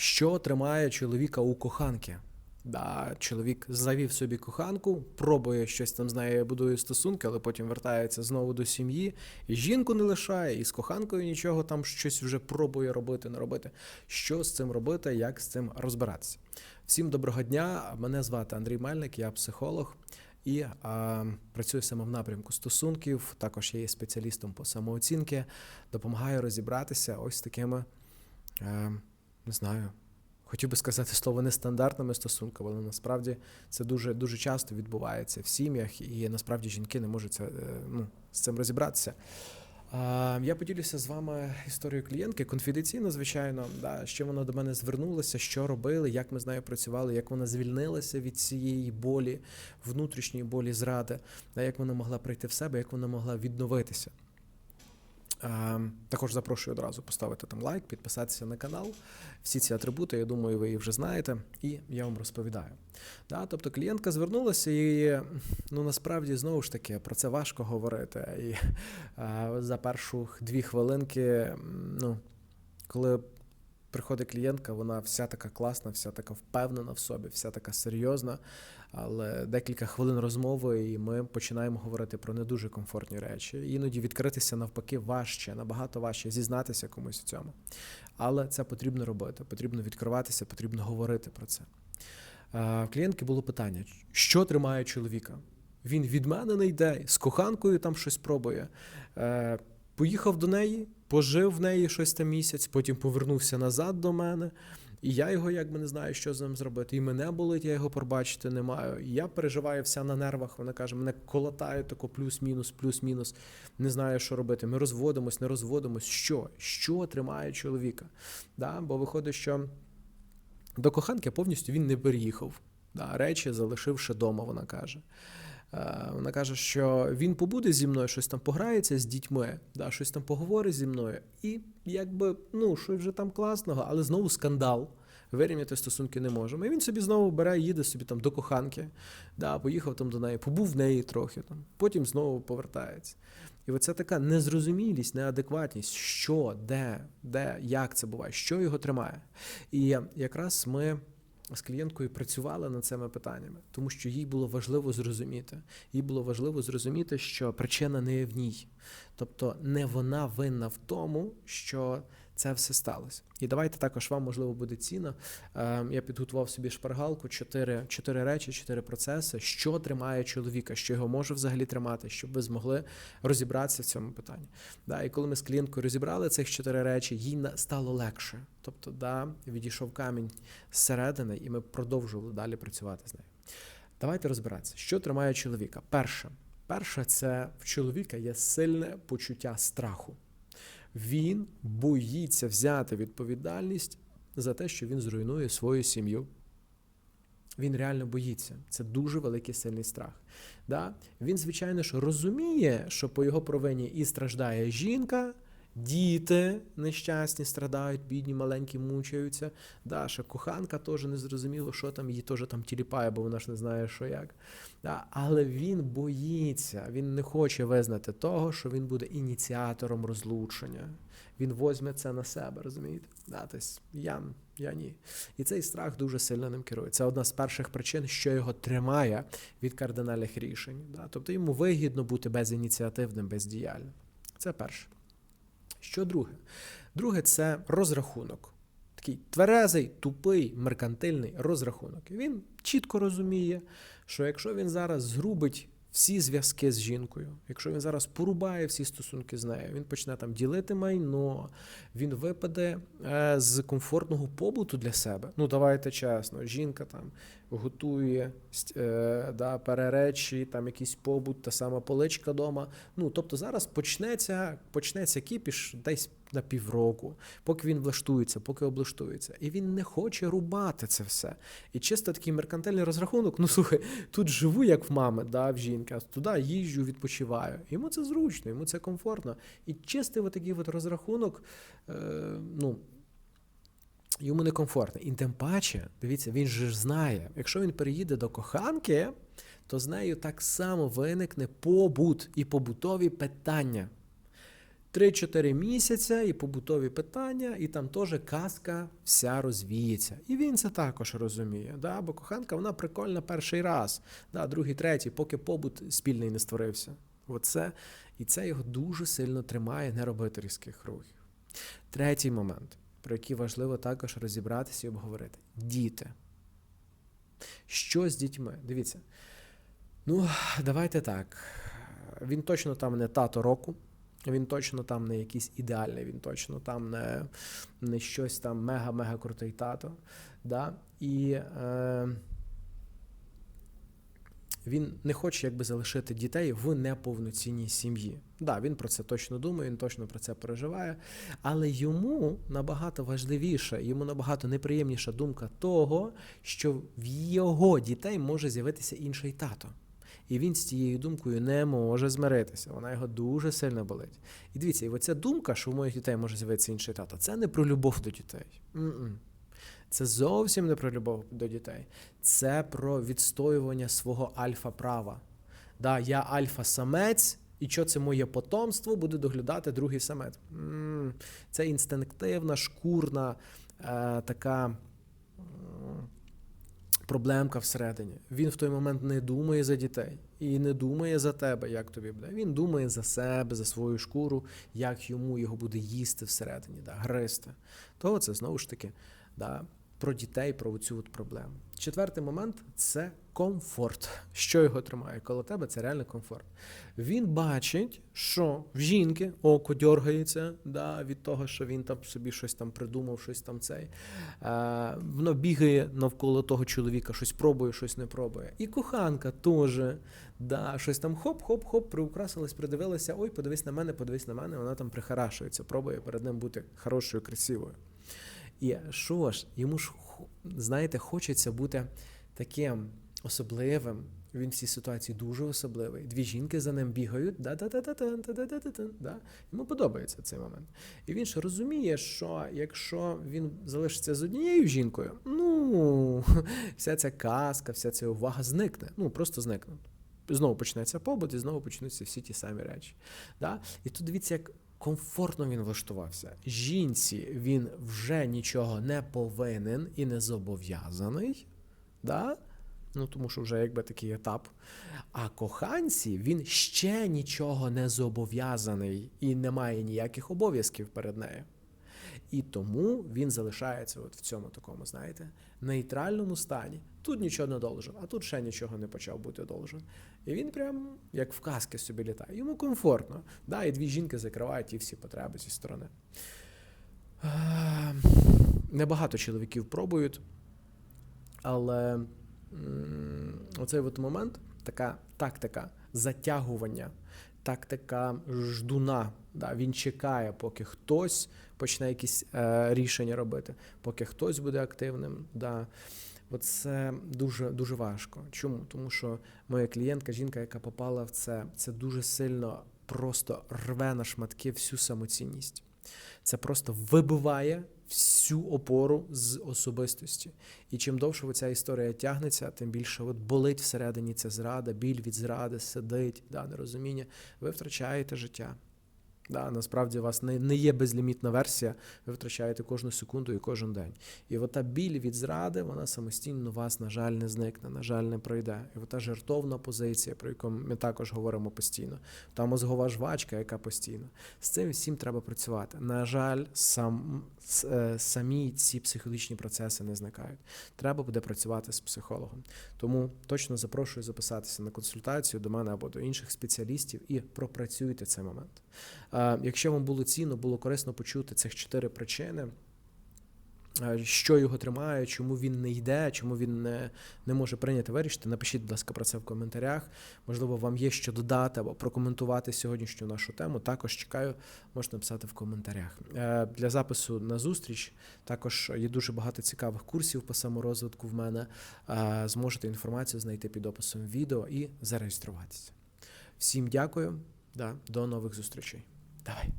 Що тримає чоловіка у коханки? Да, чоловік завів собі коханку, пробує щось там з нею будує стосунки, але потім вертається знову до сім'ї, і жінку не лишає, і з коханкою нічого там щось вже пробує робити, не робити. Що з цим робити, як з цим розбиратися? Всім доброго дня. Мене звати Андрій Мельник, я психолог і а, працюю саме в напрямку стосунків. Також я є спеціалістом по самооцінки, допомагаю розібратися ось такими, е, не знаю. Хотів би сказати слово нестандартними стосунками, але насправді це дуже дуже часто відбувається в сім'ях, і насправді жінки не можуть це, е, ну, з цим розібратися. Я поділюся з вами історією клієнтки конфіденційно, звичайно, да, що вона до мене звернулася, що робили, як ми з нею працювали, як вона звільнилася від цієї болі, внутрішньої болі зради, да, як вона могла прийти в себе, як вона могла відновитися. А, Також запрошую одразу поставити там лайк, підписатися на канал. Всі ці атрибути, я думаю, ви їх вже знаєте, і я вам розповідаю. Да, тобто клієнтка звернулася, і ну насправді знову ж таки про це важко говорити. І а, за першу дві хвилинки, ну, коли приходить клієнтка, вона вся така класна, вся така впевнена в собі, вся така серйозна. Але декілька хвилин розмови, і ми починаємо говорити про не дуже комфортні речі. Іноді відкритися навпаки важче, набагато важче зізнатися комусь в цьому. Але це потрібно робити, потрібно відкриватися, потрібно говорити про це. Е, клієнтки було питання: що тримає чоловіка? Він від мене не йде, з коханкою там щось пробує. Поїхав до неї, пожив в неї щось там місяць, потім повернувся назад до мене. І я його якби не знаю, що з ним зробити. І мене болить, я його пробачити не маю. І я переживаю вся на нервах. Вона каже, мене колотає тако плюс-мінус, плюс-мінус. Не знаю, що робити. Ми розводимось, не розводимось. Що? Що тримає чоловіка? Да? Бо виходить, що до коханки повністю він не переїхав. Да? Речі залишивши вдома, вона каже. Е, Вона каже, що він побуде зі мною, щось там пограється з дітьми, да, щось там поговорить зі мною, і якби ну щось вже там класного, але знову скандал. Вирівняти стосунки не можемо. І він собі знову бере, їде собі там до коханки, да, поїхав там до неї, побув в неї трохи там, потім знову повертається. І оце така незрозумілість, неадекватність, що, де, де, як це буває, що його тримає. І якраз ми з клієнткою працювали над цими питаннями, тому що їй було важливо зрозуміти. Їй було важливо зрозуміти, що причина не в ній. Тобто не вона винна в тому, що це все сталося. І давайте також вам, можливо, буде цінно. Е, Я підготував собі шпаргалку, чотири, чотири речі, чотири процеси, що тримає чоловіка, що його може взагалі тримати, щоб ви змогли розібратися в цьому питанні. Да, і коли ми з клієнткою розібрали цих чотири речі, їй стало легше. Тобто, да, відійшов камінь зсередини, і ми продовжували далі працювати з нею. Давайте розбиратися, що тримає чоловіка. Перше, перше, це в чоловіка є сильне почуття страху. Він боїться взяти відповідальність за те, що він зруйнує свою сім'ю. Він реально боїться. Це дуже великий сильний страх. Да? Він, звичайно ж, розуміє, що по його провині і страждає жінка, діти нещасні страдають, бідні, маленькі мучаються. Да, ще коханка теж не зрозуміло, що там, її теж там тіліпає, бо вона ж не знає, що як. Да? Але він боїться, він не хоче визнати того, що він буде ініціатором розлучення. Він возьме це на себе, розумієте? Да, тобто я, я ні. І цей страх дуже сильно ним керує. Це одна з перших причин, що його тримає від кардинальних рішень. Да? Тобто йому вигідно бути безініціативним, бездіяльним. Це перше. Що друге? Друге це розрахунок. Такий тверезий, тупий, меркантильний розрахунок. Він чітко розуміє, що якщо він зараз згрубить всі зв'язки з жінкою, якщо він зараз порубає всі стосунки з нею, він почне там ділити майно, він випаде е, з комфортного побуту для себе. Ну, давайте чесно, жінка там готує е, да, переречі, там якийсь побут, та сама поличка дома. Ну, тобто зараз почнеться, почнеться кіпіш десь на півроку, поки він влаштується, поки облаштується. І він не хоче рубати це все. І чисто такий меркантильний розрахунок, ну слухай, тут живу, як в мами, да, в жінки, а туди їжджу, відпочиваю. Йому це зручно, йому це комфортно. І чистий отакий от розрахунок, е, ну. Йому некомфортно. І тим паче, дивіться, він же ж знає, якщо він переїде до коханки, то з нею так само виникне побут і побутові питання. 3-4 місяця і побутові питання, і там теж казка вся розвіється. І він це також розуміє. Да? Бо коханка вона прикольна перший раз, да? другий, третій, поки побут спільний не створився. Оце, і це його дуже сильно тримає не робити різких рухів. Третій момент, про який важливо також розібратися і обговорити: діти. Що з дітьми? Дивіться. Ну, давайте так. Він точно там не тато року, він точно там не якийсь ідеальний, він точно там не не щось там мега-мега крутий тато. Да? І е, він не хоче якби залишити дітей в неповноцінній сім'ї. Да, він про це точно думає, він точно про це переживає. Але йому набагато важливіша, йому набагато неприємніша думка того, що в його дітей може з'явитися інший тато. І він з цією думкою не може змиритися. Вона його дуже сильно болить. І дивіться, і оця думка, що у моїх дітей може з'явитися інший тато, це не про любов до дітей. М-м. Це зовсім не про любов до дітей. Це про відстоювання свого альфа-права. Да, Я альфа-самець, і що це моє потомство буде доглядати другий самець. Це інстинктивна, шкурна, е, така проблемка всередині. Він в той момент не думає за дітей і не думає за тебе, як тобі буде. Він думає за себе, за свою шкуру, як йому його буде їсти всередині, да, гристи. То це знову ж таки да, про дітей, про цю от проблему. Четвертий момент це комфорт. Що його тримає коло тебе, це реально комфорт. Він бачить, що в жінки око дергається да, від того, що він там собі щось там придумав, щось там цей. Е, Воно бігає навколо того чоловіка, щось пробує, щось не пробує. І коханка теж да, щось там хоп-хоп-хоп, приукрасилась, придивилася, ой, подивись на мене, подивись на мене, вона там прихарашується, пробує перед ним бути хорошою, красивою. І що ж, йому ж, знаєте, хочеться бути таким особливим. Він в цій ситуації дуже особливий. Дві жінки за ним бігають, да да да да да да да да да Йому подобається цей момент. І він ж розуміє, що якщо він залишиться з однією жінкою, ну вся ця казка, вся ця увага зникне. Ну просто зникне. Знову почнеться побут, і знову почнуться всі ті самі речі. Да? І тут дивіться, як комфортно він влаштувався. Жінці він вже нічого не повинен і не зобов'язаний. Да? Ну, тому що вже якби такий етап. А коханці він ще нічого не зобов'язаний і не має ніяких обов'язків перед нею. І тому він залишається от в цьому такому, знаєте, нейтральному стані. Тут нічого не должен, а тут ще нічого не почав бути должен. І він прям як в казки собі літає. Йому комфортно. Да, І дві жінки закривають ті всі потреби зі сторони. Небагато чоловіків пробують, але оцей от момент, така тактика затягування, тактика ждуна. Да, Він чекає, поки хтось почне якісь е, рішення робити, поки хтось буде активним. Да. Оце дуже дуже важко. Чому? Тому що моя клієнтка, жінка, яка попала в це, це дуже сильно просто рве на шматки всю самоцінність. Це просто вибиває всю опору з особистості. І чим довше ця історія тягнеться, тим більше от болить всередині ця зрада, біль від зради, сидить, да, нерозуміння. Ви втрачаєте життя. Да, Насправді у вас не не є безлімітна версія, ви втрачаєте кожну секунду і кожен день. І ота біль від зради, вона самостійно вас, на жаль, не зникне, на жаль, не пройде. І ота жертовна позиція, про яку ми також говоримо постійно, та мозгова жвачка, яка постійно. З цим всім треба працювати. На жаль, сам, е, самі ці психологічні процеси не зникають. Треба буде працювати з психологом. Тому точно запрошую записатися на консультацію до мене або до інших спеціалістів і пропрацюйте цей момент. Якщо вам було цінно, було корисно почути цих чотири причини. Що його тримає, чому він не йде, чому він не не може прийняти вирішити, напишіть, будь ласка, про це в коментарях. Можливо, вам є що додати або прокоментувати сьогоднішню нашу тему. Також чекаю, можна написати в коментарях. Е, для запису на зустріч також є дуже багато цікавих курсів по саморозвитку в мене. Зможете інформацію знайти під описом відео і зареєструватися. Всім дякую, да, до нових зустрічей. Давай.